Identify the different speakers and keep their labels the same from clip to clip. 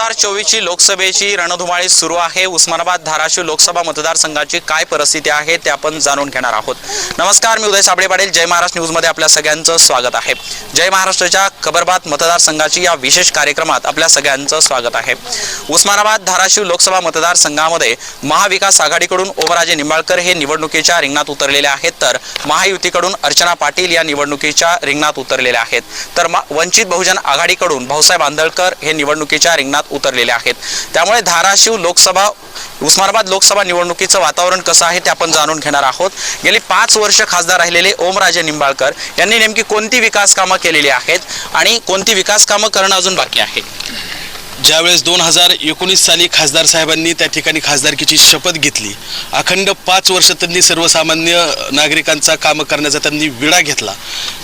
Speaker 1: हजार चोवीसची लोकसभेची रणधुमाळी सुरू आहे. उस्मानाबाद धाराशिव लोकसभा मतदारसंघाची काय परिस्थिती आहे ते आपण जाणून घेणार आहोत. नमस्कार मी उदय साबळे पाटील. जय महाराष्ट्र न्यूजमध्ये आपल्या सगळ्यांचं स्वागत आहे. जय महाराष्ट्राच्या खबरबात मतदारसंघाची या विशेष कार्यक्रमात आपल्या सगळ्यांचं स्वागत आहे. उस्मानाबाद धाराशिव लोकसभा मतदारसंघामध्ये महाविकास आघाडीकडून ओमराजे निंबाळकर हे निवडणुकीच्या रिंगणात उतरलेले आहेत. तर महायुतीकडून अर्चना पाटील या निवडणुकीच्या रिंगणात उतरलेल्या आहेत. तर मा- वंचित बहुजन आघाडीकडून भाऊसाहेब आंदळकर हे निवडणुकीच्या रिंगणात उतरलेले आहेत. त्यामुळे धाराशिव लोकसभा उस्मानाबाद लोकसभा निवडणुकीचं वातावरण कसं आहे ते आपण जाणून घेणार आहोत. गेली पाच वर्ष खासदार राहिलेले ओमराजे निंबाळकर यांनी नेमकी कोणती विकास कामं केलेली आहेत आणि कोणती विकास कामं करणं अजून बाकी आहे?
Speaker 2: ज्यावेळेस दोन हजार एकोणीस साली खासदार साहेबांनी त्या ठिकाणी खासदारकीची शपथ घेतली अखंड पाच वर्ष त्यांनी सर्वसामान्य नागरिकांचा कामं करण्याचा त्यांनी विडा घेतला.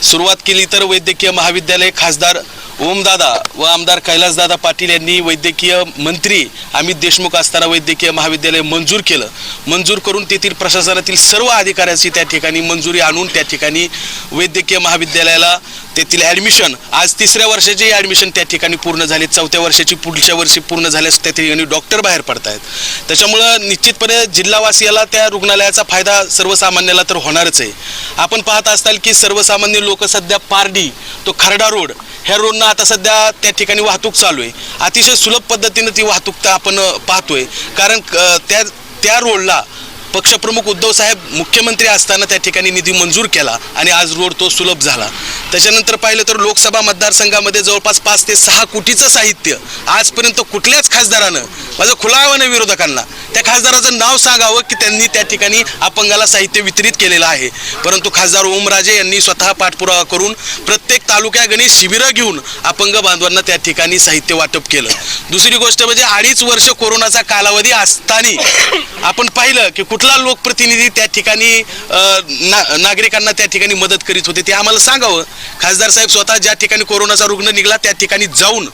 Speaker 2: सुरुवात केली तर वैद्यकीय महाविद्यालय खासदार ओमदादा व आमदार कैलासदादा पाटील यांनी वैद्यकीय मंत्री अमित देशमुख असताना वैद्यकीय महाविद्यालय मंजूर केलं. मंजूर करून तेथील प्रशासनातील सर्व अधिकाऱ्यांची त्या ठिकाणी मंजुरी आणून त्या ठिकाणी वैद्यकीय महाविद्यालयाला तेथील ॲडमिशन आज तिसऱ्या वर्षाची ॲडमिशन त्या ठिकाणी पूर्ण झाली. चौथ्या वर्षाची पुढच्या वर्षी पूर्ण झाल्यास त्या ठिकाणी डॉक्टर बाहेर पडत आहेत. त्याच्यामुळं निश्चितपणे जिल्हावासियाला त्या रुग्णालयाचा फायदा सर्वसामान्याला तर होणारच आहे. आपण पाहत असताल की सर्वसामान्य लोक सध्या पारडी तो खरडा रोड ह्या रोडनं आता सध्या त्या ठिकाणी वाहतूक चालू आहे. अतिशय सुलभ पद्धतीनं ती वाहतूक तर आपण पाहतोय. कारण त्या त्या रोडला पक्षप्रमुख उद्धव साहेब मुख्यमंत्री असताना त्या ठिकाणी निधी मंजूर केला आणि आज रोड तो सुलभ झाला. त्याच्यानंतर पाहिलं तर लोकसभा मतदारसंघामध्ये जवळपास पाच ते सहा कोटीचं साहित्य आजपर्यंत कुठल्याच खासदारानं माझं खुला आव्हान आहे विरोधकांना त्या खासदाराचं नाव सांगावं की त्यांनी त्या ठिकाणी अपंगाला साहित्य वितरित केलेलं आहे. परंतु खासदार ओमराजे यांनी स्वतः पाठपुरावा करून प्रत्येक तालुक्यागणित शिबिरं घेऊन अपंग बांधवांना त्या ठिकाणी साहित्य वाटप केलं. दुसरी गोष्ट म्हणजे अडीच वर्ष कोरोनाचा कालावधी असताना आपण पाहिलं की कुठला लोकप्रतिनिधी त्या ठिकाणी ना नागरिकांना त्या ठिकाणी मदत करीत होते ते आम्हाला सांगावं. खासदार साहेब स्वतः ज्या ठिकाणी कोरोनाचा रुग्ण निघाला त्या ठिकाणी जाऊन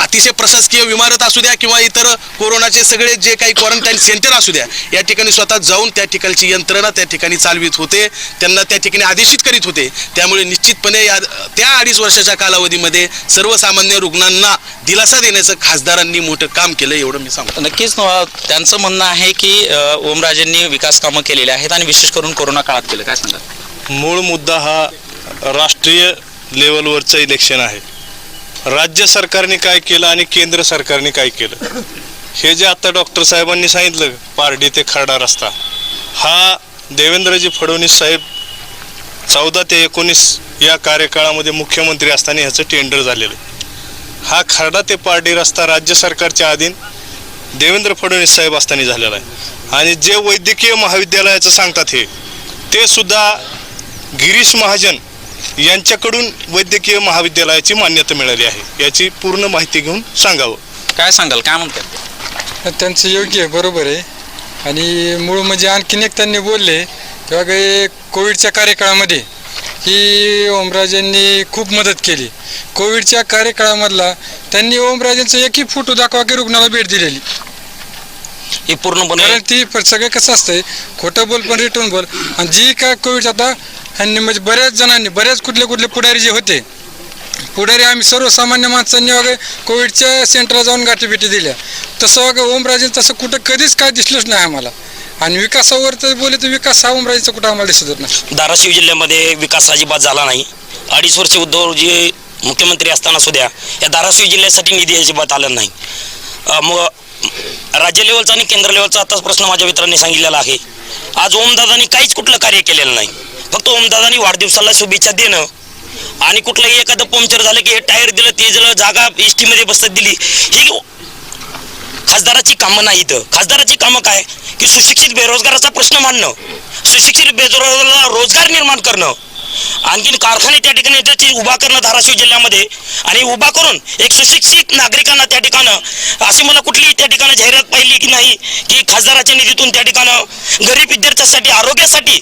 Speaker 2: अतिशय प्रशासकीय इमारत असू द्या किंवा इतर कोरोनाचे सगळे जे काही क्वारंटाईन सेंटर असू द्या या ठिकाणी स्वतः जाऊन त्या ठिकाणची यंत्रणा त्या ठिकाणी चालवित होते. त्यांना त्या ठिकाणी आदेशित करीत होते. त्यामुळे निश्चितपणे या त्या अडीच वर्षाच्या कालावधीमध्ये सर्वसामान्य रुग्णांना दिलासा देण्याचं खासदारांनी मोठं काम केलं एवढं मी सांगतो.
Speaker 1: नक्कीच त्यांचं म्हणणं आहे की ओमराजेंनी विकास कामं केलेली आहेत आणि विशेष करून कोरोना काळात केलं. काय सांगा
Speaker 3: मूळ मुद्दा हा राष्ट्रीय लेवलवरचं इलेक्शन आहे. राज्य सरकारने काय केलं आणि केंद्र सरकारने काय केलं? हे जे आता डॉक्टर साहेबांनी सांगितलं पारडी ते खरडा रस्ता हा देवेंद्रजी फडणवीस साहेब चौदा ते एकोणीस या कार्यकाळामध्ये मुख्यमंत्री असताना ह्याचं टेंडर झालेलं आहे. हा खरडा ते पारडी रस्ता राज्य सरकारच्या अधीन देवेंद्र फडणवीस साहेब असताना झालेला आहे. आणि जे वैद्यकीय महाविद्यालयाचं सांगतात हे ते सुद्धा गिरीश महाजन यांच्याकडून वैद्यकीय महाविद्यालयाची मान्यता मिळाली आहे. याची पूर्ण माहिती घेऊन सांगावं.
Speaker 1: काय सांगाल? काय म्हणतात
Speaker 4: त्यांचं योग्य आहे बरोबर आहे. आणि मूळ म्हणजे आणखीन एक त्यांनी बोलले तेव्हा काही कोविडच्या कार्यकाळामध्ये की ओमराजेंनी खूप मदत केली. कोविडच्या कार्यकाळामधला त्यांनी ओमराजेंचा एकही फोटो दाखवा की रुग्णाला भेट दिलेली.
Speaker 1: ही पूर्णपणे
Speaker 4: कारण ती प- सगळं कसं असतंय खोटं बोल पण रिटर्न बोल. आणि जी काय कोविड आता ह्यांनी म्हणजे बऱ्याच जणांनी बऱ्याच कुठले कुठले पुढारी जे होते पुढारी आम्ही सर्वसामान्य माणसांनी वगैरे कोविडच्या सेंटरला जाऊन गाठीभेटी दिल्या. तसं वगैरे ओमराजे तसं कुठं कधीच काय दिसलंच नाही आम्हाला. आणि विकासावर तर बोले तर विकास हा ओमराजेचा कुठं आम्हाला दिसत नाही.
Speaker 5: धाराशिव जिल्ह्यामध्ये विकास अजिबात झाला नाही. अडीच वर्ष उद्धवजी मुख्यमंत्री असताना सुद्धा या धाराशिव जिल्ह्यासाठी निधी अजिबात आला नाही. मग राज्य लेवलचा आणि केंद्र लेवलचा आताच प्रश्न माझ्या मित्रांनी सांगितलेला आहे. आज ओमदादांनी काहीच कुठलं कार्य केलेलं नाही. फक्त ओमदादानी वाढदिवसाला शुभेच्छा देणं. आणि कुठलंही एखादं पंक्चर झालं की हे टायर दिलं ते दिलं जागा एस टीमध्ये बसत दिली ही खासदाराची कामं नाही इथं. खासदाराची कामं काय? की सुशिक्षित बेरोजगाराचा प्रश्न मांडणं. सुशिक्षित बेरोजगाराला रोजगार निर्माण करणं. आणखीन कारखाने त्या ठिकाणी त्याची उभा करणं धाराशिव जिल्ह्यामध्ये. आणि उभा करून एक सुशिक्षित नागरिकांना त्या ठिकाणं अशी मला कुठली त्या ठिकाणी जाहिरात पाहिली की नाही की खासदाराच्या निधीतून त्या ठिकाणं गरीब विद्यार्थ्यासाठी आरोग्यासाठी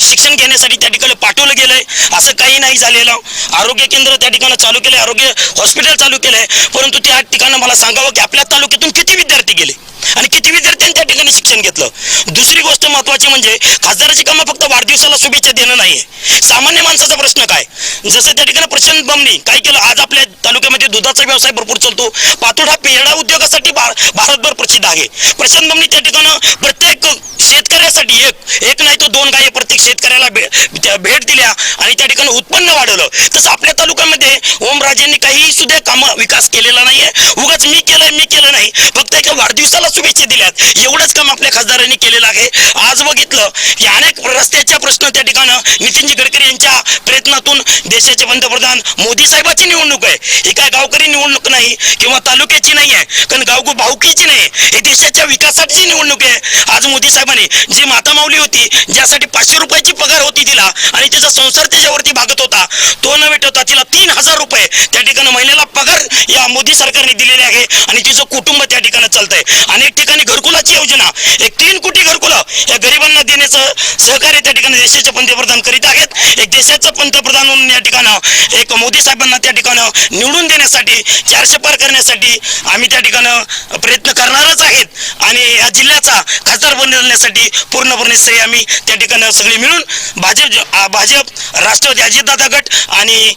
Speaker 5: शिक्षण घेण्यासाठी त्या ठिकाणी पाठवलं गेलंय. असं काही नाही झालेलं. आरोग्य केंद्र त्या ठिकाणं चालू केलंय आरोग्य हॉस्पिटल चालू केलंय. परंतु त्या ठिकाणं मला सांगावं की आपल्या तालुक्यातून किती विद्यार्थी गेले? आणि किती विद्यार्थ्यांनी त्या ठिकाणी शिक्षण घेतलं? दुसरी गोष्ट महत्वाची म्हणजे खासदाराची कामं फक्त वाढदिवसाला शुभेच्छा देणं नाही सामान्य माणसाचा प्रश्न काय? जसं त्या ठिकाणी प्रशांत बमणी काय केलं? आज आपल्या तालुक्यामध्ये दुधाचा व्यवसाय भरपूर चालतो. पातोड हा पेढा उद्योगासाठी भारतभर प्रसिद्ध आहे. प्रशांत दमनी त्या ठिकाणं प्रत्येक शेतकऱ्यासाठी एक एक नाही तो दोन गाय प्रत्येक शेतकऱ्याला भेट दिल्या आणि त्या ठिकाणी उत्पन्न वाढवलं. तसं आपल्या तालुक्यामध्ये ओमराजेंनी काही सुद्धा काम विकास केलेला नाहीये. उगाच मी केलंय मी केलं नाही. फक्त एका वाढदिवसाला शुभेच्छा दिल्यात. एवढंच काम आपल्या खासदारांनी केलेलं आहे. आज बघितलं की अनेक रस्त्याच्या प्रश्न त्या ठिकाणं नितीनजी गडकरी यांच्या प्रयत्नातून देशाचे पंतप्रधान मोदी साहेबाची निवडणूक आहे. ही काय गावकरी निवडणूक नाही किंवा तालुक्याची नाही आहे कारण गावगो भाऊकीची नाही ही देशाच्या विकासाची निवडणूक आहे आज मोदी साहेबांनी जी माता माऊली होती ज्यासाठी पाचशे रुपयाची पगार होती तिला आणि तिचा संसार त्याच्यावरती भागत होता तो न भेटवता तिला तीन हजार रुपये त्या ठिकाणी महिलेला पगार या मोदी सरकारने दिलेले आहे आणि तिचं कुटुंब त्या ठिकाणी चालतंय. अनेक ठिकाणी घरकुलाची योजना. एक तीन कोटी घरकुलं या गरिबांना देण्याचं सहकार्य त्या ठिकाणी देशाचे पंतप्रधान करीत आहेत. एक देशाचं पंतप्रधान म्हणून या ठिकाणं एक मोदी साहेबांना त्या ठिकाणं निवडून देण्यासाठी चारशे पार करण्यासाठी आम्ही त्या ठिकाणं प्रयत्न करणारच आहेत. आणि या जिल्ह्याचा खासदार बनवण्यासाठी पूर्णपणे सही आम्ही त्या ठिकाणं सगळे मिळून भाजप भाजप राष्ट्रवादी अजितदादा गट आणि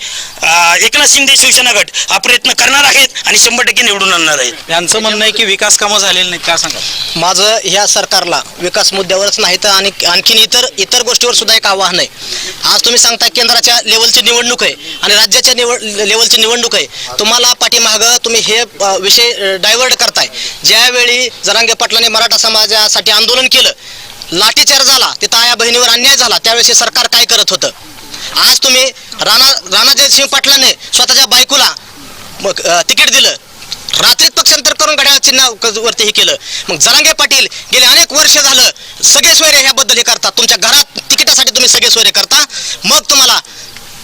Speaker 5: एकनाथ शिंदे शिवसेना गट हा प्रयत्न करणार आहेत आणि शंभर टक्के निवडून आणणार आहेत.
Speaker 1: यांचं म्हणणं आहे की विकास कामं झालेली नाहीत काय सांगा
Speaker 6: माझं ह्या सरकारला विकास मुद्द्यावरच नाही तर आणि आणखीन इतर इतर गोष्टीवर सुद्धा एक आव्हान आहे. आज तुम्ही सांगताय केंद्राच्या लेवलची निवडणूक आहे आणि राज्याच्या निवड लेवलची निवडणूक आहे. तुम्हाला पाठीमागं तुम्ही हे अ, विषय डायव्हर्ट करताय. ज्यावेळी जरांगे पाटलांनी मराठा समाजासाठी आंदोलन केलं लाठीचार झाला तिथं आया बहिणीवर अन्याय झाला त्यावेळेस हे सरकार काय करत होतं? आज तुम्ही राणा राणाजय सिंह पाटलाने स्वतःच्या बायकोला मग अ, तिकीट दिलं रात्रीत पक्षांतर करून घड्याळ चिन्ह वरती हे केलं. मग जरांगे पाटील गेले अनेक वर्ष झालं सगळे सोयरे ह्याबद्दल हे करतात. तुमच्या घरात तिकिटासाठी तुम्ही सगळे सोयरे करता. मग तुम्हाला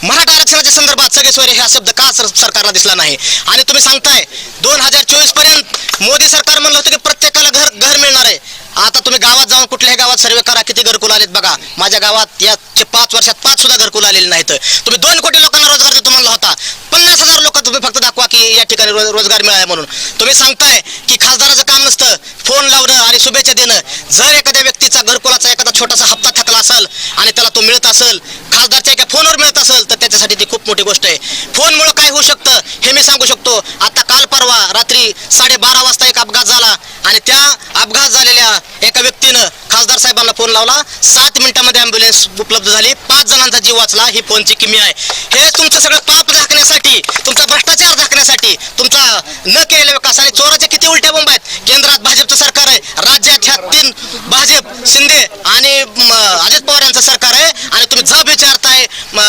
Speaker 6: मराठा आरक्षणाच्या संदर्भात सगळे सोयरे हा शब्द का सरकारला दिसला नाही? आणि तुम्ही सांगताय दोन हजार चोवीसपर्यंत मोदी सरकार म्हणलं होतं की प्रत्येकाला घर घर मिळणार आहे. आता तुम्ही गावात जाऊन कुठल्याही गावात सर्वे करा किती घरकुल आलेत बघा. माझ्या गावात या पाच वर्षात पाच सुद्धा घरकुल आलेले नाहीत. तुम्ही दोन कोटी लोकांना रोजगार देतो म्हणला होता. पन्नास हजार लोक तुम्ही फक्त दाखवा की या ठिकाणी रोजगार मिळाला म्हणून. तुम्ही सांगताय की खासदाराचं काम नसतं फोन लावणं आणि शुभेच्छा देणं. जर एखाद्या व्यक्तीचा घरकुलाचा एखादा छोटासा हप्ता थकला असेल आणि त्याला तो मिळत असेल खासदारच्या एका फोनवर मिळत असेल तर त्याच्यासाठी ती खूप मोठी गोष्ट आहे. फोनमुळं काय होऊ शकतं हे मी सांगू शकतो. आता काल परवा रात्री साडेबारा वाजता एक अपघात झाला आणि त्या अपघात झालेल्या एका व्यक्तीनं खासदार साहेबांना फोन लावला. सात मिनिटामध्ये ॲम्ब्युलन्स उपलब्ध झाली. पाच जणांचा जीव वाचला. ही फोनची किमी आहे. हे तुमचं सगळं पाप झाकण्यासाठी तुमचं भ्रष्टाचार झाकण्यासाठी तुमचा न केलेल्या विकासाने चोराच्या किती उलट्या बोंब आहेत? केंद्रात भाजपचं सरकार आहे राज्यात ह्या तीन भाजप शिंदे आणि अजित पवार यांचं सरकार आहे आणि तुम्ही जब विचारताय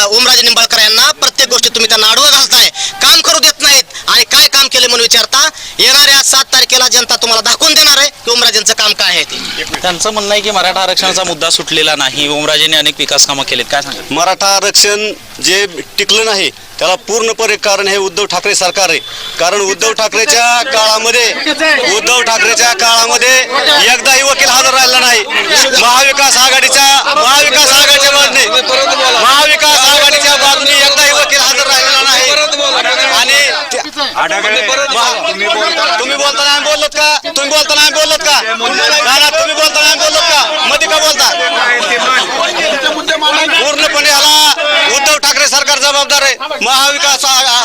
Speaker 6: ओमराजे निंबाळकर यांना प्रत्येक गोष्टी तुम्ही त्यांना आडवं घालताय. काम करू देत नाहीत आणि काय काम केले म्हणून विचारता येणाऱ्या सात तारखेला जनता तुम्हाला दाखवून देणार आहे की ओमराजेंचं आहे ते.
Speaker 1: त्यांचं म्हणणं आहे की मराठा आरक्षणाचा मुद्दा सुटलेला नाही. ओमराजेंनी अनेक विकास कामं केलेत. काय सांगा
Speaker 7: मराठा आरक्षण जे टिकलं नाही त्याला पूर्णपणे कारण हे उद्धव ठाकरे सरकार आहे. कारण उद्धव ठाकरेच्या काळामध्ये उद्धव ठाकरेच्या काळामध्ये एकदाही वकील हजर राहिला नाही. महाविकास आघाडीच्या महाविकास आघाडीच्या बाजूने महाविकास आघाडीच्या बाजूने एकदाही वकील हजर राहिला नाही. आणि त्या- महा- तुम्ही बोलताना आम्ही बोललोत का? तुम्ही बोलताना आम्ही बोललोत का? तुम्ही बोलताना आम्ही बोललोत का? मध्ये का बोलता? पूर्णपणे याला उद्धव ठाकरे सरकार जबाबदार आहे. महाविकास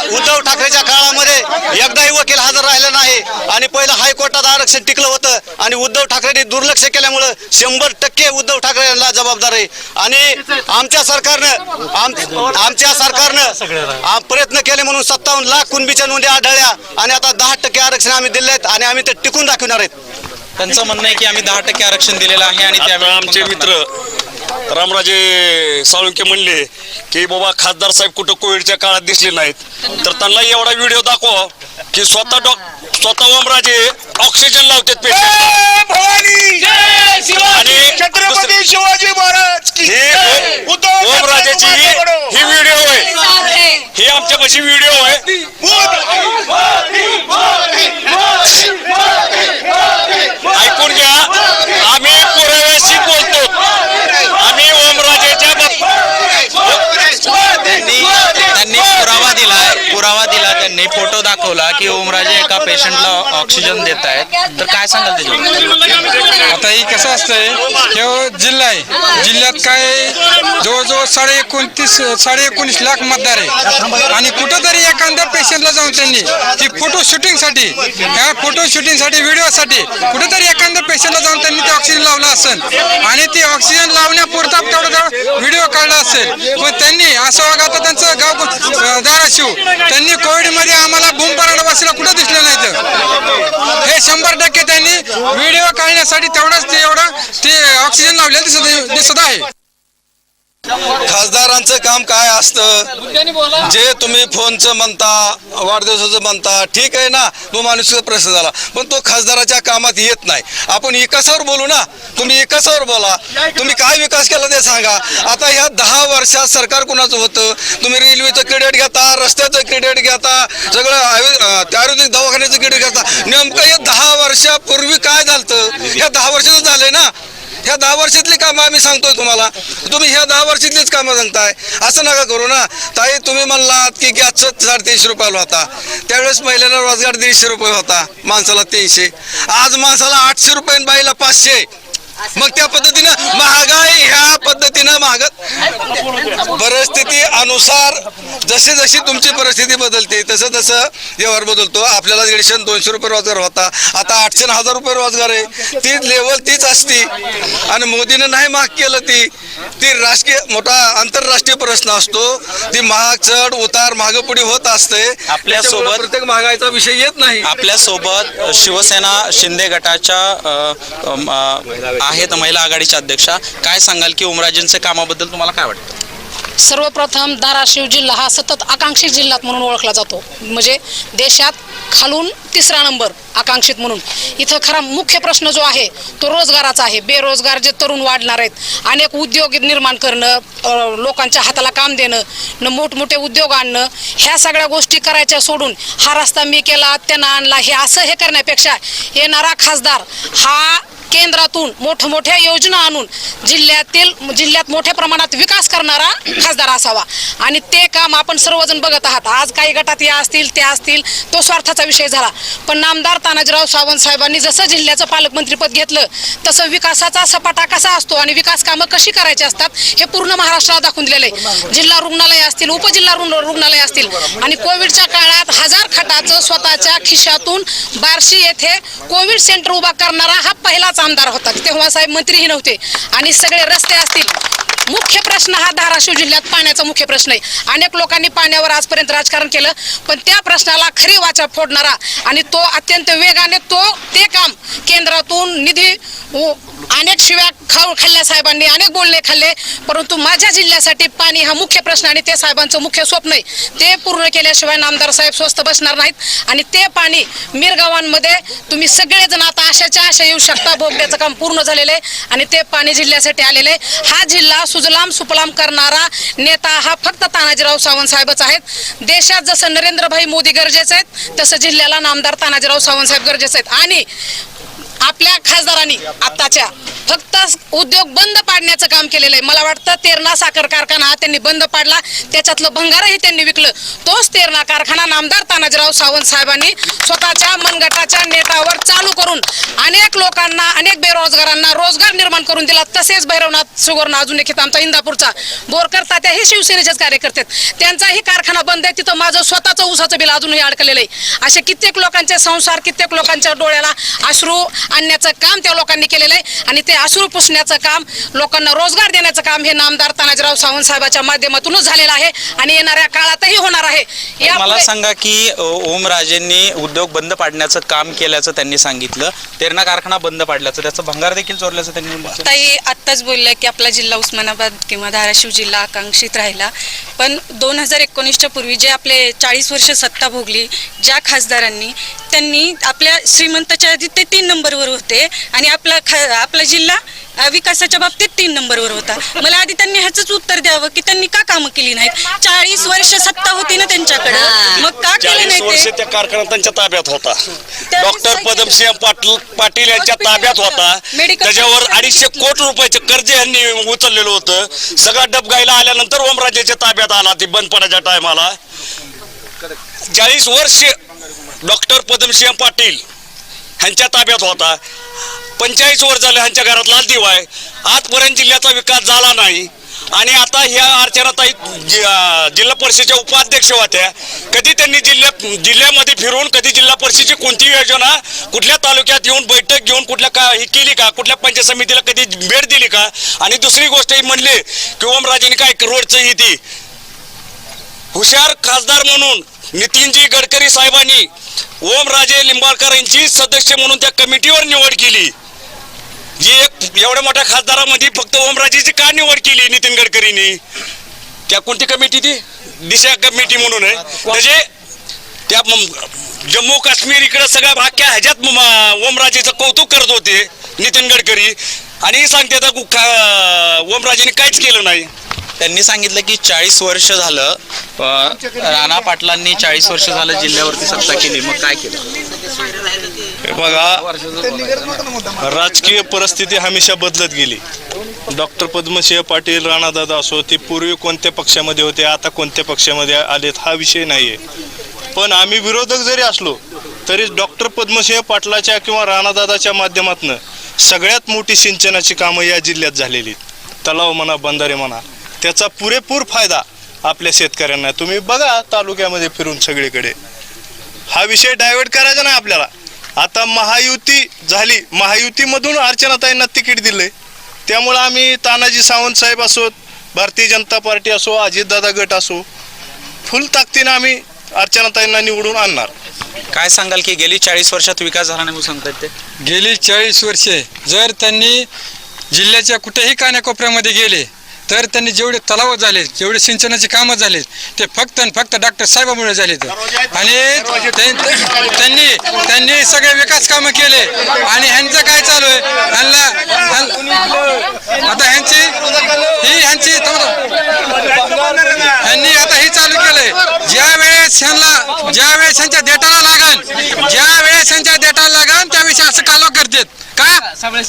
Speaker 7: उद्धव ठाकरेच्या काळामध्ये एकदाही वकील हजर राहिला नाही आणि पहिलं हायकोर्टात आरक्षण टिकलं होतं आणि उद्धव ठाकरेंनी दुर्लक्ष केल्यामुळं शंभर टक्के उद्धव ठाकरे यांना जबाबदार आहे. आणि आमच्या सरकारनं आम- आमच्या सरकारनं प्रयत्न केले म्हणून सत्तावन्न लाख कुणबीच्या नोंदी आढळल्या आणि आता दहा टक्के आरक्षण आम्ही दिले आहेत आणि आम्ही ते टिकून दाखवणार आहेत.
Speaker 1: त्यांचं म्हणणं आहे की आम्ही दहा टक्के आरक्षण दिलेलं आहे आणि
Speaker 8: आमचे मित्र रामराजे साळुंके म्हणले की बाबा खासदार साहेब कुठं कोविडच्या काळात दिसले नाहीत. तर त्यांना एवढा व्हिडिओ दाखवा की स्वतः डॉ स्वतः ओमराजे ऑक्सिजन लावतात पेशंट आणि
Speaker 9: छत्रपती शिवाजी महाराज
Speaker 8: हे ओमराजेची ही. ही व्हिडिओ आहे. ही आमच्यापाशी व्हिडिओ आहे. ऐकून घ्या. आम्ही पुराव्याशी बोलतो आम्ही ओमराजेच्या बाब-
Speaker 1: त्यांनी फोटो दाखवला की ओमराजे एका पेशंटला ऑक्सिजन देत आहेत. तर काय सांगाल त्याच्यावर
Speaker 4: आता ही कसं असतंय हे जिल्हा आहे. जिल्ह्यात काय जवळजवळ साडे एकोणतीस साडे एकोणीस लाख मतदार आहे. आणि कुठंतरी एखाद्या पेशंटला जाऊन त्यांनी ती फोटो शूटिंगसाठी ह्या फोटो शूटिंगसाठी व्हिडिओसाठी कुठंतरी एखाद्या पेशंटला जाऊन त्यांनी ते ऑक्सिजन लावलं असेल. आणि ते ऑक्सिजन लावण्यापुरता तेवढा व्हिडिओ काढला असेल. पण त्यांनी असं बघा आता त्यांचं गाव धाराशिव त्यांनी मध्ये आम्हाला बूम पराडा वासीला कुठं दिसलं नाही तर? हे शंभर टक्के त्यांनी व्हिडिओ काढण्यासाठी तेवढाच ते एवढा ते ऑक्सिजन लावलेलं दिसत दिसत आहे.
Speaker 10: खासदारांचं काम काय असतं? जे तुम्ही फोनचं म्हणता वाढदिवसाचं म्हणता ठीक आहे ना? तो माणूस प्रश्न झाला. पण तो खासदाराच्या कामात येत नाही. आपण विकासावर बोलू ना? तुम्ही विकासावर बोला. तुम्ही काय विकास केला ते सांगा. आता ह्या दहा वर्षात सरकार कुणाचं होतं? तुम्ही रेल्वेचं क्रेडिट घेता रस्त्याचं क्रेडिट घेता सगळं आयुर्वेदिक दवाखान्याचं क्रेडिट घेता. नेमकं हे दहा वर्षापूर्वी काय झालं ह्या दहा वर्षाचं झालंय ना? ह्या दहा वर्षातली कामं आम्ही सांगतोय तुम्हाला. तुम्ही ह्या दहा वर्षातलीच कामं सांगताय. असं नका करू ना. ताई तुम्ही म्हणलात की गॅसचं साडेतीनशे रुपयाला होता. त्यावेळेस महिलेला रोजगार दीडशे रुपये होता. माणसाला तीनशे. आज माणसाला आठशे रुपये आणि बाईला पाचशे. मग त्या पद्धतीनं महागाई ह्या पद्धतीनं महाग परिस्थिती अनुसार जशी जशी तुमची परिस्थिती बदलते तसं तसं व्यवहार बदलतो. आपल्याला दीडशे दोनशे रुपये रोजगार होता. आता आठशे हजार रुपये रोजगार आहे. ती लेवल तीच असती. आणि मोदीनं नाही माग केलं ती. ती राजकीय मोठा आंतरराष्ट्रीय प्रश्न असतो. ती महाग चढ उतार मागं पुढे होत असते.
Speaker 1: आपल्या सोबत-
Speaker 10: प्रत्येक महागाईचा विषय येत नाही.
Speaker 1: आपल्यासोबत शिवसेना शिंदे गटाच्या आहेत महिला आघाडीच्या अध्यक्षा. काय सांगाल की ओमराजेंच्या कामाबद्दल तुम्हाला काय वाटतं?
Speaker 11: सर्वप्रथम धाराशिव जिल्हा हा सतत आकांक्षित जिल्हा म्हणून ओळखला जातो. म्हणजे देशात खालून तिसरा नंबर आकांक्षित म्हणून. इथं खरा मुख्य प्रश्न जो आहे तो रोजगाराचा आहे. बेरोजगार जे तरुण वाढणार आहेत अनेक उद्योग निर्माण करणं लोकांच्या हाताला काम देणं न मोठमोठे उद्योग आणणं ह्या सगळ्या गोष्टी करायच्या सोडून हा रस्ता मी केला त्यांना आणला हे असं हे करण्यापेक्षा येणारा खासदार हा केंद्रातून मोठमोठ्या योजना आणून जिल्ह्यातील जिल्ह्यात मोठ्या प्रमाणात विकास करणारा खासदार असावा. आणि ते काम आपण सर्वजण बघत आहात. आज काही गटात या असतील त्या असतील तो स्वार्थाचा विषय झाला. पण नामदार तानाजीराव सावंत साहेबांनी जसं जिल्ह्याचं पालकमंत्रीपद घेतलं तसं विकासाचा सपाटा कसा असतो आणि विकास कामं कशी करायची असतात हे पूर्ण महाराष्ट्राला दाखवून दिलेलं आहे. जिल्हा रुग्णालय असतील उपजिल्हा रुग्ण- रुग्णालय असतील आणि कोविडच्या काळात हजार खटाचं स्वतःच्या खिशातून बार्शी येथे कोविड सेंटर उभा करणारा हा पहिलाच आमदार होता. तेव्हा साहेब मंत्रीही नव्हते आणि सगळे रस्ते असतील. मुख्य प्रश्न हा धाराशिव जिल्ह्यात पाण्याचा मुख्य प्रश्न आहे. अनेक लोकांनी पाण्यावर आजपर्यंत राजकारण केलं पण त्या प्रश्नाला खरी वाचा फोडणारा आणि तो अत्यंत वेगाने तो ते काम केंद्रातून निधी उ- अनेक शिव्या खाऊ खाल्ल्या साहेबांनी अनेक बोलणे खाल्ले परंतु माझ्या जिल्ह्यासाठी पाणी हा मुख्य प्रश्न आणि ते साहेबांचं मुख्य स्वप्न आहे. ते पूर्ण केल्याशिवाय नामदार साहेब स्वस्त बसणार नाहीत आणि ते पाणी मिरगावांमध्ये तुम्ही सगळेजण आता आशाच्या आशा येऊ शकता. बोगद्याचं काम पूर्ण झालेलं आहे आणि ते पाणी जिल्ह्यासाठी आलेलं आहे. हा जिल्हा सुजलाम सुफलाम करणारा नेता हा फक्त तानाजीराव सावंत साहेबच आहेत. देशात जसं नरेंद्रभाई मोदी गरजेचे आहेत तसं जिल्ह्याला नामदार तानाजीराव सावंत साहेब गरजेचे आहेत. आणि आपल्या खासदारांनी आताच्या फक्त उद्योग बंद पाडण्याचं काम केलेलं आहे. मला वाटतं तेरणा साखर कारखाना हा त्यांनी बंद पाडला. त्याच्यातलं भंगारही त्यांनी विकलं. तोच तेरणा कारखाना नामदार तानाजीराव सावंत साहेबांनी स्वतःच्या मनगटाच्या नेटावर चालू करून अनेक लोकांना अनेक बेरोजगारांना रोजगार निर्माण करून दिला. तसेच भैरवनाथ सुवर्ण अजून एक आमचा इंदापूरचा. बोरकर तात्या हे शिवसेनेचेच कार्यकर्ते त्यांचाही कारखाना बंद आहे. तिथं माझं स्वतःचं उसाचं बिल अजूनही अडकलेलं आहे. असे कित्येक लोकांचे संसार कित्येक लोकांच्या डोळ्याला अश्रू आणण्याचं काम त्या लोकांनी केलेलं आहे. आणि ते अश्रू पुसण्याचं काम लोकांना रोजगार देण्याचं काम हे नामदार तानाजीराव सावंत साहेबाच्या माध्यमातूनच झालेलं आहे आणि येणाऱ्या काळातही होणार आहे.
Speaker 1: मला सांगा की अ, ओमराजेंनी उद्योग बंद पाडण्याचं काम केल्याचं त्यांनी सांगितलं. तेरणा कारखाना बंद पाडल्याचं त्याचं भंगार देखील चोरल्याचं त्यांनी.
Speaker 12: ताई आत्ताच बोलल्या की आपला जिल्हा उस्मानाबाद किंवा धाराशिव जिल्हा आकांक्षित राहिला. पण दोन हजार एकोणीसच्या पूर्वी जे आपले चाळीस वर्ष सत्ता भोगली ज्या खासदारांनी त्यांनी आपल्या श्रीमंताच्या आधी ते तीन नंबरवर होते आणि आपला आपला जिल्हा विकासाच्या बाबतीत तीन नंबरवर होता. मला आधी त्यांनी ह्याच उत्तर द्यावं की त्यांनी का कामं केली नाहीत? चाळीस वर्ष सत्ता होती ना त्यांच्याकडे. मग का केले
Speaker 8: चाळीस
Speaker 12: नाही ते?
Speaker 8: त्या कारखाना त्यांच्या ताब्यात होता.
Speaker 12: त्या
Speaker 8: डॉक्टर
Speaker 12: दिवसाचे-
Speaker 8: पदमसिंह पाटील पाटील यांच्या ताब्यात होता. त्याच्यावर अडीचशे कोटी रुपयाचे कर्ज यांनी उचललेलं होतं. सगळा डबगाईला आल्यानंतर ओमराजेच्या ताब्यात आला ती बंद पडायच्या टायमाला चाळीस वर्ष डॉक्टर पद्मसिंह पाटील ह्यांच्या ताब्यात होता. पंचेचाळीस वर्ष झाले ह्यांच्या घरात लाल दिवा आहे. आजपर्यंत जिल्ह्याचा विकास झाला नाही. आणि आता ह्या अर्चनाताई जि- जिल्हा परिषदेच्या उपाध्यक्ष होत्या. कधी त्यांनी जिल्ह्यात जिल्ह्यामध्ये फिरून कधी जिल्हा परिषदेची कोणती योजना कुठल्या तालुक्यात येऊन बैठक घेऊन कुठल्या का ही केली का? कुठल्या पंचायत समितीला कधी भेट दिली का? आणि दुसरी गोष्ट ही म्हणली की ओमराजेने काय रोडचं ही ती हुशार खासदार म्हणून नितीनजी गडकरी साहेबांनी ओमराजे लिंबाळकर यांची सदस्य म्हणून त्या कमिटीवर निवड केली. जी एक एवढ्या मोठ्या खासदारामध्ये फक्त ओमराजेची का निवड केली नितीन गडकरींनी? त्या कोणती कमिटी ती? दिशा कमिटी म्हणून आहे. म्हणजे त्या जम्मू काश्मीर इकडे सगळ्या भाग्या ह्याच्यात म- ओमराजेचं कौतुक करत होते नितीन गडकरी. आणि सांगते आता का- ओमराजेने काहीच केलं नाही.
Speaker 1: त्यांनी सांगितलं की चाळीस वर्ष झालं राणा पाटलांनी चाळीस वर्ष झालं जिल्ह्यावरती सत्ता केली. मग काय केलं?
Speaker 3: हे बघा राजकीय परिस्थिती हमेशा बदलत गेली. डॉक्टर पद्मसिंह पाटील राणादादा असो ते पूर्वी कोणत्या पक्षामध्ये होते आता कोणत्या पक्षामध्ये आलेत हा विषय नाही आहे पण आम्ही विरोधक जरी असलो तरी डॉक्टर पद्मसिंह पाटलाच्या किंवा राणादादाच्या माध्यमातून सगळ्यात मोठी सिंचनाची कामं या जिल्ह्यात झालेली तलाव म्हणा बंधारे म्हणा त्याचा पुरेपूर फायदा आपल्या शेतकऱ्यांना. तुम्ही बघा तालुक्यामध्ये फिरून सगळीकडे. हा विषय डायव्हर्ट करायचा नाही आपल्याला. आता महायुती झाली. महायुतीमधून अर्चनाताईंना तिकीट दिलंय. त्यामुळं आम्ही तानाजी सावंत साहेब असोत भारतीय जनता पार्टी असो अजितदादा गट असो फुल ताकदीनं आम्ही अर्चनाताईंना निवडून आणणार.
Speaker 1: काय सांगाल की गेली चाळीस वर्षात विकास झाला नाही म्हणून सांगतायत ते?
Speaker 4: गेली चाळीस वर्षे. जर त्यांनी जिल्ह्याच्या कुठेही कानाकोपऱ्यामध्ये गेले तर त्यांनी जेवढे तलाव झाले जेवढे सिंचनाचे कामं झाले ते फक्त आणि फक्त डॉक्टर साहेबामुळे झाले आणि त्यांनी त्यांनी सगळे विकास कामं केले. आणि ह्यांचं काय चालू आहे? ह्यांना आता ह्यांची ही ह्यांची ह्यांनी आता हे चालू केलंय. ज्या वेळेस ह्यांना ज्या वेळेस ह्यांच्या डेटाला लागन ज्या वेळेस ह्यांच्या डेटाला लागन त्याविषयी असं कालो करतात. का?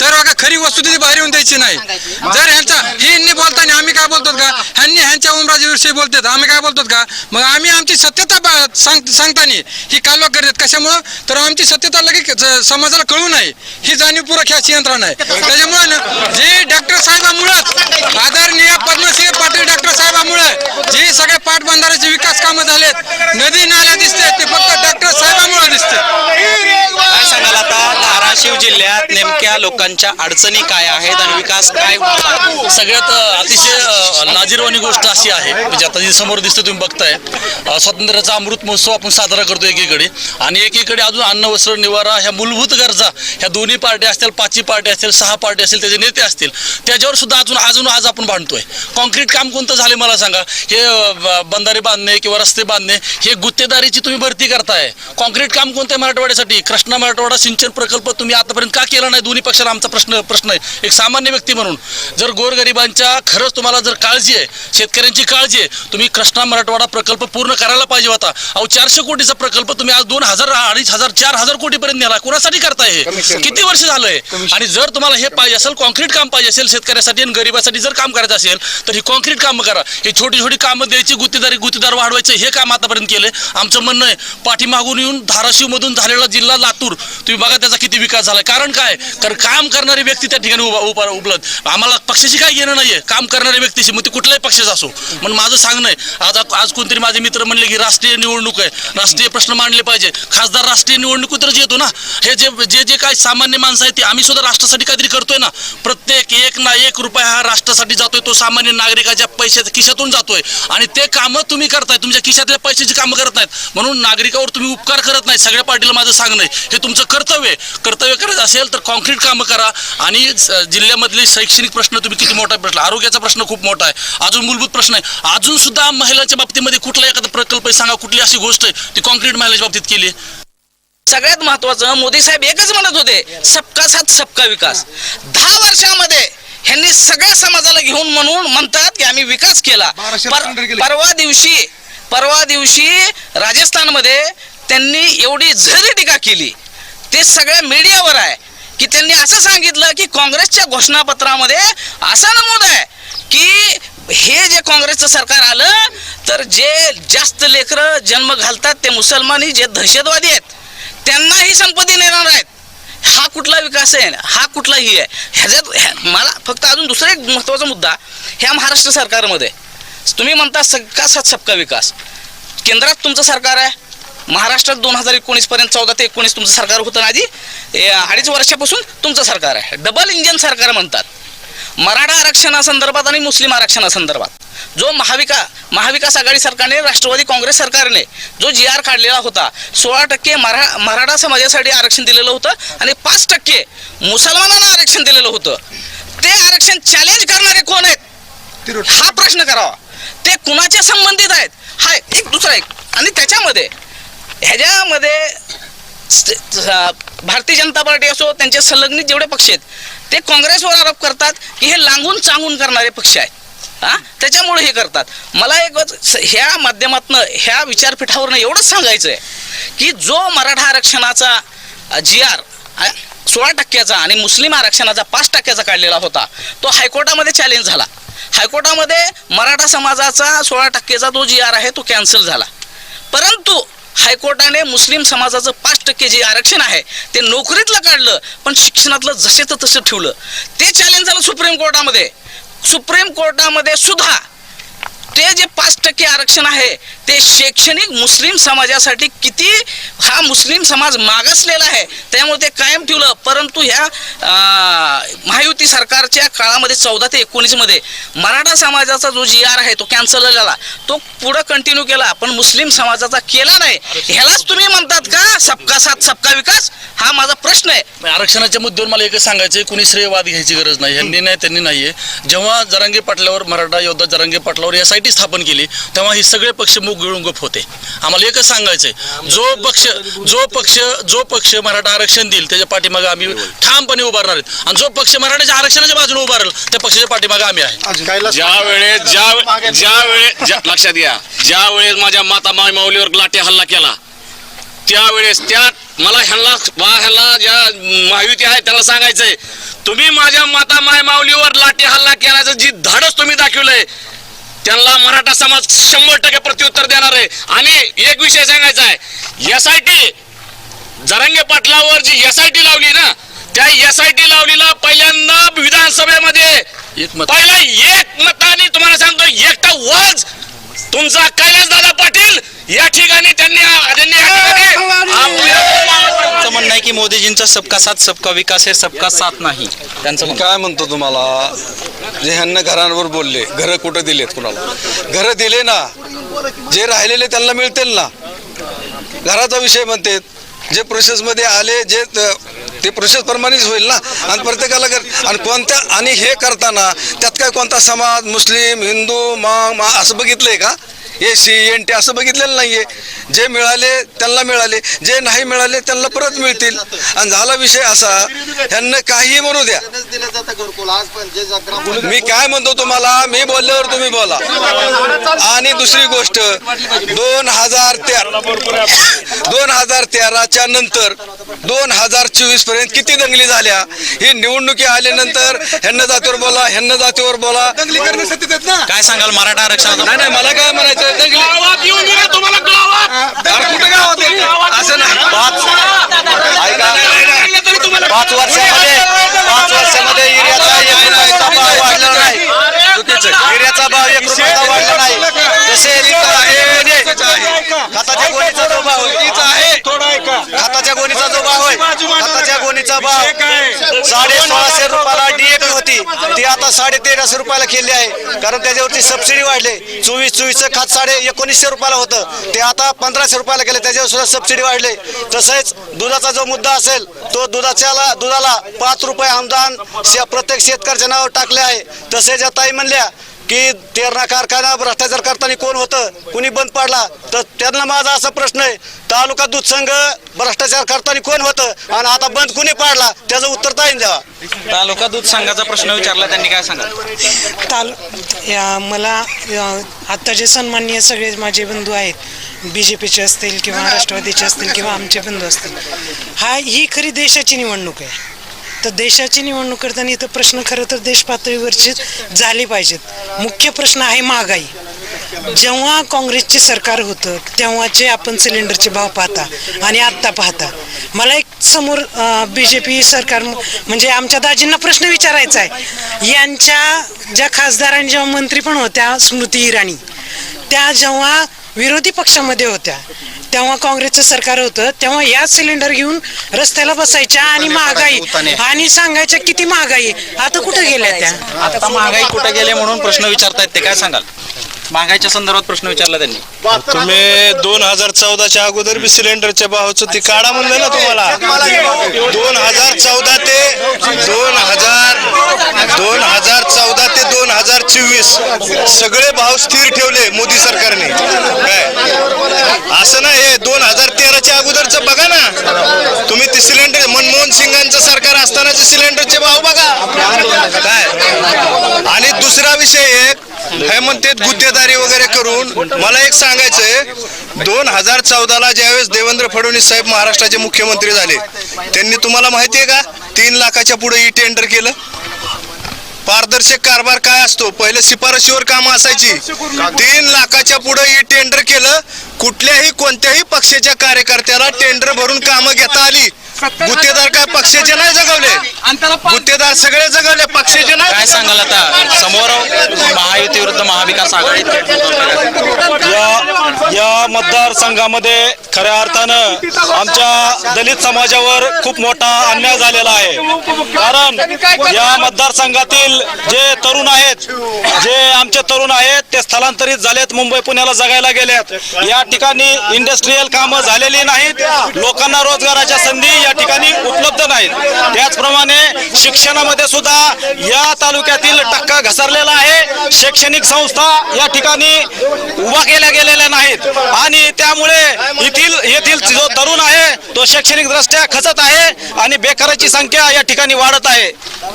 Speaker 4: तर बघा खरी वस्तू तिथे बाहेर येऊन द्यायची नाही. जर ह्यांचा ही यांनी बोलताना आम्ही काय बोलतो का? ह्यांनी ह्यांच्या उमराजीविषयी बोलतात. आम्ही काय बोलतो का? मग आम्ही आमची सत्यता सांग सांगताना ही कालवा करतात कशामुळं? तर आमची सत्यता लगेच समाजाला कळू नये. ही जाणीवपूर्वक ह्याची यंत्रणा आहे त्याच्यामुळे ना जे डॉक्टर साहेबामुळं आदरणीय पद्मसिंह पाटील डॉक्टर साहेबामुळं जे सगळे पाटबंधाऱ्याचे विकास कामं झालेत नदी नाल्या दिसते ते फक्त डॉक्टर साहेबामुळे दिसते.
Speaker 1: काय सांगाल आता? धाराशिव जिल्ह्यात नेमक्या लोकांच्या अडचणी काय आहेत आणि विकास काय?
Speaker 13: सगळ्यात अतिशय लाजीरवाणी गोष्ट अशी आहे म्हणजे आता जी समोर दिसते तुम्ही बघताय. स्वातंत्र्याचा अमृत महोत्सव आपण साजरा करतो एकीकडे. आणि एकीकडे अजून अन्न वस्त्र निवारा ह्या मूलभूत गरजा ह्या दोन्ही पार्ट्या असतील पाचही पार्टी असतील सहा पार्टी असतील त्याचे नेते असतील. त्याच्यावर सुद्धा अजून अजून आज आपण भांडतोय. कॉन्क्रीट काम कोणतं झाले मला सांगा. हे बंधारे बांधणे किंवा रस्ते बांधणे हे गुत्तेदारीची तुम्ही भरती करताय. कॉन्क्रीट काम कोणतं मराठवाड्यासाठी? कृष्णा मराठवाडा सिंचन प्रकल्प तुम्ही आतापर्यंत का केला नाही? दोन्ही पक्षाला आमचा प्रश्न प्रश्न आहे. एक सामान्य व्यक्ती म्हणून. जर गोरगरिबांच्या खरंच तुम्हाला जर काळजी आहे शेतकऱ्यांची काळजी आहे तुम्ही कृष्णा मराठवाडा प्रकल्प पूर्ण करायला पाहिजे होता. अहो चारशे कोटीचा प्रकल्प तुम्ही आज दोन हजार अडीच हजार चार हजार कोटीपर्यंत नेला. कोणासाठी करताय हे? किती वर्ष झालंय? आणि जर तुम्हाला हे पाहिजे असेल कॉन्क्रीट काम पाहिजे असेल शेतकऱ्यासाठी आणि गरिबासाठी जर काम करायचं असेल तर ही कॉन्क्रीट कामं करा. ही छोटी छोटी कामं द्यायची गुत्तेदारी गुत्तेदार वाढवायचं हे काम आतापर्यंत केले. आमचं म्हणणं आहे पाठीमागून येऊन धाराशिव मधून झालेला जिल्हा लातूर तुम्ही बघा त्याचा किती विकास झालाय. कारण काय? कारण काम करणारी व्यक्ती त्या ठिकाणी उपलब्ध. आम्हाला पक्षाची काय घेणं नाहीये. काम करणाऱ्या व्यक्तीशी मग ती कुठल्याही पक्षाचा असो. म्हणून माझं सांगणं आहे आज आज कोणतरी माझे मित्र म्हणले की राष्ट्रीय निवडणूक आहे. राष्ट्रीय प्रश्न मांडले पाहिजे. खासदार राष्ट्रीय निवडणुकीतच येतो ना. हे जे जे जे काय सामान्य माणसं आहेत ते आम्ही सुद्धा राष्ट्रासाठी काहीतरी करतोय ना. प्रत्येक एक ना एक रुपया हा राष्ट्रासाठी जातोय तो सामान्य नागरिकाच्या पैशाच्या खिशातून जातोय. आणि ते कामं तुम्ही करताय तुमच्या खिशातल्या पैशाची कामं करत नाहीत. म्हणून नागरिकावर तुम्ही उपकार करत नाही सगळ्या पार्टीला माझं सांगणं आहे. हे तुमचं कर्तव्य आहे. कर्तव्य करायचं असेल तर कॉन्क्रीट कामं करा. आणि जिल्ह्यामधले शैक्षणिक प्रश्न तुम्ही किती मोठा प्रश्न आरोग्याचा प्रश्न खूप मोठा आहे. अजून मूलभूत प्रश्न आहे. अजून सुद्धा महिलांच्या बाबतीमध्ये कुठला एखादा प्रकल्प आहे? सांगा कुठली अशी गोष्ट आहे ती कॉन्क्रीट महिलांच्या बाबतीत केली आहे?
Speaker 14: सगळ्यात महत्वाचं मोदी साहेब एकच म्हणत होते सबका साथ सबका विकास. दहा वर्षामध्ये ह्यांनी सगळ्या समाजाला घेऊन म्हणून म्हणतात की आम्ही विकास केला. पर- परवा दिवशी परवा दिवशी राजस्थानमध्ये त्यांनी एवढी झरी टीका केली. ते सगळ्या मीडियावर आहे की त्यांनी असं सांगितलं की काँग्रेसच्या घोषणापत्रामध्ये असं नमूद आहे की हे जे काँग्रेसचं सरकार आलं तर जे जास्त लेकरं जन्म घालतात ते मुसलमानी जे दहशतवादी आहेत त्यांनाही संपत्ती नेणार आहेत. हा कुठला विकास आहे? हा कुठलाही आहे? ह्याच्यात ह्या- मला फक्त अजून दुसरा एक महत्त्वाचा मुद्दा ह्या महाराष्ट्र सरकारमध्ये. तुम्ही म्हणता सबका साथ सबका विकास. केंद्रात तुमचं सरकार आहे. महाराष्ट्रात दोन हजार एकोणीसपर्यंत चौदा ते एकोणीस तुमचं सरकार होतं ना आधी? अडीच वर्षापासून तुमचं सरकार आहे. डबल इंजन सरकार म्हणतात. मराठा आरक्षणासंदर्भात आणि मुस्लिम आरक्षणासंदर्भात. जो महाविका महाविकास आघाडी सरकारने राष्ट्रवादी काँग्रेस सरकारने जो जी आर काढलेला होता सोळा टक्के मरा मराठा समाजासाठी आरक्षण दिलेलं होतं आणि पाच टक्के मुसलमानांना आरक्षण दिलेलं होतं. ते आरक्षण चॅलेंज करणारे कोण आहेत? हा प्रश्न करावा. ते कुणाच्या संबंधित आहेत? हा एक दुसरा एक. आणि त्याच्यामध्ये ह्याच्यामध्ये भारतीय जनता पार्टी असो त्यांचे संलग्नित जेवढे पक्ष आहेत ते काँग्रेसवर आरोप करतात की हे लांगून चांगून करणारे पक्ष आहेत. हा? त्याच्यामुळे हे करतात. मला एक वच- स- ह्या माध्यमातनं ह्या विचारपीठावरनं एवढंच सांगायचं आहे की जो मराठा आरक्षणाचा जी आर सोळा टक्क्याचा आणि मुस्लिम आरक्षणाचा पाच टक्क्याचा काढलेला होता तो हायकोर्टामध्ये चॅलेंज झाला. हायकोर्टामध्ये मराठा समाजाचा सोळा टक्केचा जो जी आर आहे तो कॅन्सल झाला. परंतु हायकोर्टाने मुस्लिम समाजाचं पाच टक्के जे आरक्षण आहे ते नोकरीतलं काढलं पण शिक्षणातलं जसे तर तसं ठेवलं. ते चॅलेंज झालं सुप्रीम कोर्टामध्ये. सुप्रीम कोर्टामध्ये सुद्धा ते जे पाच टक्के आरक्षण आहे ते शैक्षणिक मुस्लिम समाजासाठी किती हा मुस्लिम समाज मागासलेला आहे त्यामुळे ते कायम ठेवलं. परंतु ह्या महायुती सरकारच्या काळामध्ये चौदा ते एकोणीसमध्ये मराठा समाजाचा जो जी आर आहे तो कॅन्सल झाला. तो पुढं कंटिन्यू केला पण मुस्लिम समाजाचा केला नाही. ह्यालाच तुम्ही म्हणतात का? सबका साथ सबका विकास? हा माझा प्रश्न आहे.
Speaker 13: आरक्षणाच्या मुद्द्यावर मला एकच सांगायचं कुणी श्रेयवाद घ्यायची गरज नाही. यांनी नाही त्यांनी नाहीये. जेव्हा जरांगे पाटलावर मराठा योद्धा जरांगे पाटलावर आय टी स्थापन केली तेव्हा हे सगळे पक्ष मुख गिळून गप होते. आम्हाला एकच सांगायचंय जो पक्ष जो पक्ष जो पक्ष मराठा आरक्षण देईल त्याच्या पाठीमागे आम्ही ठामपणे उभारणार आहेत. आणि जो पक्ष मराठाच्या आरक्षणाच्या बाजूने उभारेल त्या पक्षाच्या पाठीमागे आम्ही आहे.
Speaker 8: ज्या वेळेस ज्या ज्या वेळेस ज्या- लक्षात घ्या. ज्या वेळेस माझ्या माता माय माऊलीवर लाठी हल्ला केला त्यावेळेस त्यात मला ह्यांना बा ह्यांना ज्या महायुती आहे त्याला सांगायचंय तुम्ही माझ्या माता माय माऊलीवर लाठी हल्ला केल्याचं जी धाडस तुम्ही दाखवलंय त्यांना मराठा समाज शंभर टक्के प्रत्युत्तर देणार आहे. आणि एक विषय सांगायचा आहे. एस आय टी जरंगे पाटलावर जी एस आय टी लावली ना त्या एस आय टी लावलीला पहिल्यांदा विधानसभेमध्ये
Speaker 13: एक मत
Speaker 8: पहिला एक मताने तुम्हाला सांगतो एकटा वाज तुमचा कैलास दादा पाटील या ठिकाणी त्यांनी त्यांनी या ठिकाणी आपल्या-
Speaker 1: त्यांचं म्हणणं आहे की मोदीजींचा सबका साथ सबका विकास हे सबका साथ नाही. त्यांचं म्हणणं.
Speaker 10: काय म्हणतो तुम्हाला? जे ह्यांना घरांवर बोलले घरं कुठं दिलेत कुणाला? घरं दिले ना. जे राहिलेले त्यांना मिळतील ना. घराचा विषय म्हणते. जे प्रोसेसमध्ये आले जे ते प्रोसेस प्रमाणेच होईल ना. आणि प्रत्येकाला कर आणि कोणत्या आणि हे करताना त्यात काय कोणता समाज मुस्लिम हिंदू मा मा असं बघितलंय का? ए सी एन टी असं बघितलेलं नाहीये. जे मिळाले त्यांना मिळाले. जे नाही मिळाले त्यांना परत मिळतील. आणि झाला विषय असा ह्यांना काही म्हणू द्या. मी काय म्हणतो तुम्हाला? मी बोलल्यावर तुम्ही बोला. आणि दुसरी गोष्ट दोन हजार तेरा दोन हजार तेराच्या नंतर दोन हजार चोवीसपर्यंत किती दंगली झाल्या? ही निवडणुकी आल्यानंतर ह्यांना जातीवर बोला ह्यांना जातीवर बोला.
Speaker 1: काय सांगाल? मराठा आरक्षणाचा
Speaker 10: नाही नाही मला काय म्हणायचं
Speaker 8: गावात येऊन दिलं तुम्हाला गावात?
Speaker 10: कुठं गावात येते? असं नाही.
Speaker 7: पाच वर्षामध्ये पाच वर्षामध्ये युरियाचा एक रुपयाचा भाव वाढला नाही. युरियाचा भाव एक रुपयाचा वाढला नाही. जसे खताच्या गोणीचा जो भाव आहे खताच्या गोणीचा जो भाव आहे? खताच्या गोणीचा भाव? साडे सोळाशे रुपयाला डीएपी होती. ती आता साडे तेराशे रुपयाला केली आहे. कारण त्याच्यावरती सबसिडी वाढले. चोवीस चोवीसचं खात साडे एकोणीसशे रुपयाला होतं. ते आता पंधराशे रुपयाला केलं. त्याच्यावर सुद्धा सबसिडी वाढले. तसेच दुधाचा जो मुद्दा असेल तो दुधाच्या दुधाला पाच रुपये अनुदान शे- प्रत्येक शेतकऱ्याच्या नावावर टाकले आहे. तसेच या ताई म्हणल्या की तेरणा कारखाना भ्रष्टाचार करताना कोण होतं? कुणी बंद पाडला? तर त्यांना माझा असा प्रश्न आहे. तालुका दूध संघ भ्रष्टाचार करताना कोण होतं? आणि आता बंद कुणी पाडला? त्याचं उत्तर ताईन द्यावा.
Speaker 1: तालुका दूध संघाचा प्रश्न विचारला त्यांनी काय सांगाल?
Speaker 15: ताल या मला या, आता जे सन्माननीय सगळे माझे बंधू आहेत बी जे पीचे असतील किंवा राष्ट्रवादीचे असतील किंवा आमचे बंधू असतील हा ही खरी देशाची निवडणूक आहे. तर देशाची निवडणूक करताना इथं प्रश्न खरं तर देश पातळीवरचे झाले पाहिजेत. मुख्य प्रश्न आहे महागाई. जेव्हा काँग्रेसचे सरकार होतं तेव्हाचे आपण सिलेंडरचे भाव पाहता आणि आत्ता पाहता मला एक समोर बी जे पी सरकार म्हणजे आमच्या दाजींना प्रश्न विचारायचा आहे. यांच्या ज्या खासदार आणि जेव्हा मंत्री पण होत्या स्मृती इराणी त्या जेव्हा विरोधी पक्षामध्ये होत्या तेव्हा काँग्रेसचं सरकार होतं तेव्हा या सिलेंडर घेऊन रस्त्याला बसायच्या आणि महागाई. आणि सांगायच्या किती महागाई. आता कुठे गेल्या त्या?
Speaker 1: आता महागाई कुठे गेले म्हणून प्रश्न विचारतायत ते काय सांगाल? महागाईच्या संदर्भात प्रश्न विचारला त्यांनी.
Speaker 3: तुम्ही दोन हजार चौदाच्या अगोदर बी सिलेंडरच्या भावाचं ती काढा म्हणलं ना तुम्हाला. दोन हजार चौदा ते दोन हजार दोन हजार चौदा ते दोन हजार चोवीस. सगळे भाव स्थिर ठेवले मोदी सरकारने. असं नाही हे दोन हजार तेराच्या अगोदरचं बघा ना. तुम्ही ते सिलेंडर मनमोहन सिंगांचं सरकार असतानाचे सिलेंडरचे भाव बघा. काय? आणि दुसरा विषय एक हे म्हणते गुत्तेदारी वगैरे करून. मला एक सांगायचंय दोन हजार चौदाला ज्यावेळेस देवेंद्र फडणवीस साहेब महाराष्ट्राचे मुख्यमंत्री झाले त्यांनी तुम्हाला माहिती आहे का? तीन लाखाच्या पुढे ई टेंडर केलं. पारदर्शक कारभार काय असतो? पहिले शिफारशीवर काम असायची. तीन लाखाच्या पुढे ही टेंडर केलं. कुठल्याही कोणत्याही पक्षाच्या कार्यकर्त्याला टेंडर भरून कामं घेता आली. गुत्तेदार काय पक्षाचे नाही जगवले? गुत्तेदार सगळे जगवले पक्षाचे नाही
Speaker 1: काय सांगाल आता? समोर महायुती विरुद्ध महाविकास आघाडी.
Speaker 8: या या मतदारसंघामध्ये खऱ्या अर्थानं आमच्या दलित समाजावर खूप मोठा अन्याय झालेला आहे. कारण या मतदारसंघातील जे तरुण आहेत जे आमचे तरुण आहेत ते स्थलांतरित झालेत मुंबई पुण्याला जगायला गेलेत. या ठिकाणी इंडस्ट्रीयल कामं झालेली नाहीत. लोकांना रोजगाराच्या संधी या ठिकाणी उपलब्ध नाहीत. त्याचप्रमाणे शिक्षणामध्ये सुद्धा या तालुक्यातील टक्का घसरलेला आहे. शैक्षणिक संस्था या ठिकाणी उभा केल्या गेलेल्या नाहीत. आणि त्यामुळे येथील येथील जो तरुण आहे तो शैक्षणिक दृष्ट्या खचत आहे आणि बेकाराची संख्या या ठिकाणी वाढत आहे.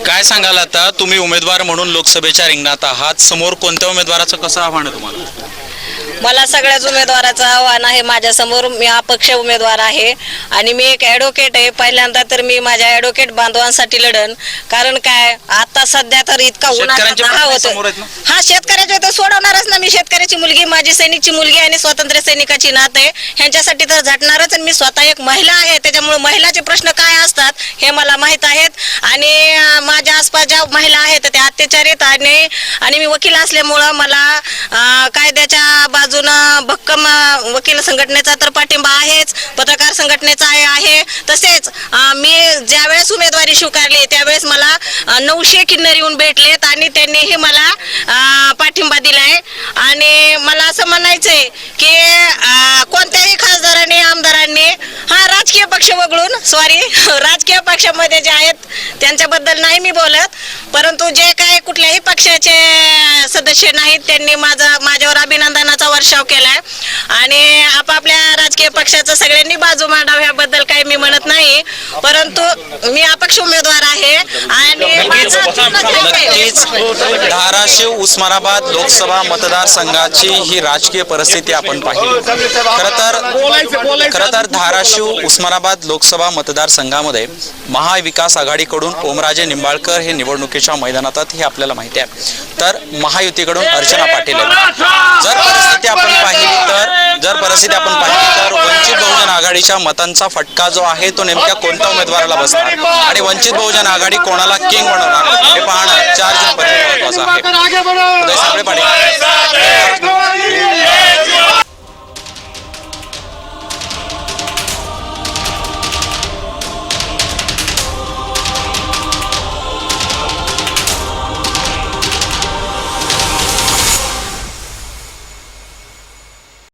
Speaker 1: काय सांगाल आता? तुम्ही उमेदवार म्हणून लोकसभेच्या रिंगणात आहात. समोर कोणत्या उमेदवाराचं कसं आव्हान आहे तुम्हाला?
Speaker 16: मला सगळ्याच उमेदवाराचं आव्हान आहे. माझ्यासमोर मी अपक्ष उमेदवार आहे. आणि मी एक ॲडव्होकेट आहे. पहिल्यांदा तर मी माझ्या ॲडव्होकेट बांधवांसाठी लढन. कारण काय? आता सध्या तर इतका उन्हाचा
Speaker 1: समोर
Speaker 16: होतो? हा शेतकऱ्याचे तर सोडवणारच ना मी. शेतकऱ्याची मुलगी माझी सैनिकची मुलगी आणि स्वातंत्र्य सैनिकाची नात आहे. ह्यांच्यासाठी तर झटणारच आणि मी स्वतः एक महिला आहे. त्याच्यामुळे महिलाचे प्रश्न काय असतात हे मला माहीत आहेत. आणि माझ्या आसपास ज्या महिला आहेत त्या अत्याचारित आणि आणि मी वकील असल्यामुळं मला कायद्याच्या बाजूनं भक्कम वकील संघटनेचा तर पाठिंबा आहेच पत्रकार संघटनेचा आहे तसेच मी ज्यावेळेस उमेदवारी स्वीकारली त्यावेळेस मला नऊशे किन्नर येऊन भेटलेत आणि त्यांनीही मला पाठिंबा दिलाय. आणि मला असं म्हणायचंय की कोणत्याही खासदारांनी आमदारांनी हा राजकीय पक्ष वगळून सॉरी राजकीय पक्षामध्ये जे आहेत त्यांच्याबद्दल नाही मी बोलत. परंतु जे काय कुठल्याही पक्षाचे सदस्य नाहीत त्यांनी माझा माझ्यावर अभिनंदनाचा वर्षाव केलाय. आणि आपापल्या राजकीय पक्षाचं सगळ्यांनी बाजू मांडाव ह्याबद्दल काही मी म्हणत नाही. परंतु मी अपक्ष उमेदवार आहे. आणि माझं पूर्ण ध्येय आहे.
Speaker 1: नक्कीच. धाराशिव उस्मानाबाद लोकसभा मतदारसंघाची ही राजकीय परिस्थिती आपण पाहिली. खरं तर खरं तर धाराशिव उस्मानाबाद लोकसभा मतदारसंघामध्ये महाविकास आघाडीकडून ओमराजे निंबाळकर हे निवडणुकीच्या मैदानात आहेत हे आपल्याला माहिती आहे. तर महायुतीकडून अर्चना पाटील आहेत. जर परिस्थिती आपण पाहिली तर जर परिस्थिती आपण पाहिली तर वंचित बहुजन आघाडीच्या मतांचा फटका जो आहे तो नेमक्या कोणत्या उमेदवाराला बसणार? आणि वंचित बहुजन आघाडी कोणाला किंग बनवणार? हे पाहणं चार जून पर्यंत महत्वाचं आहे.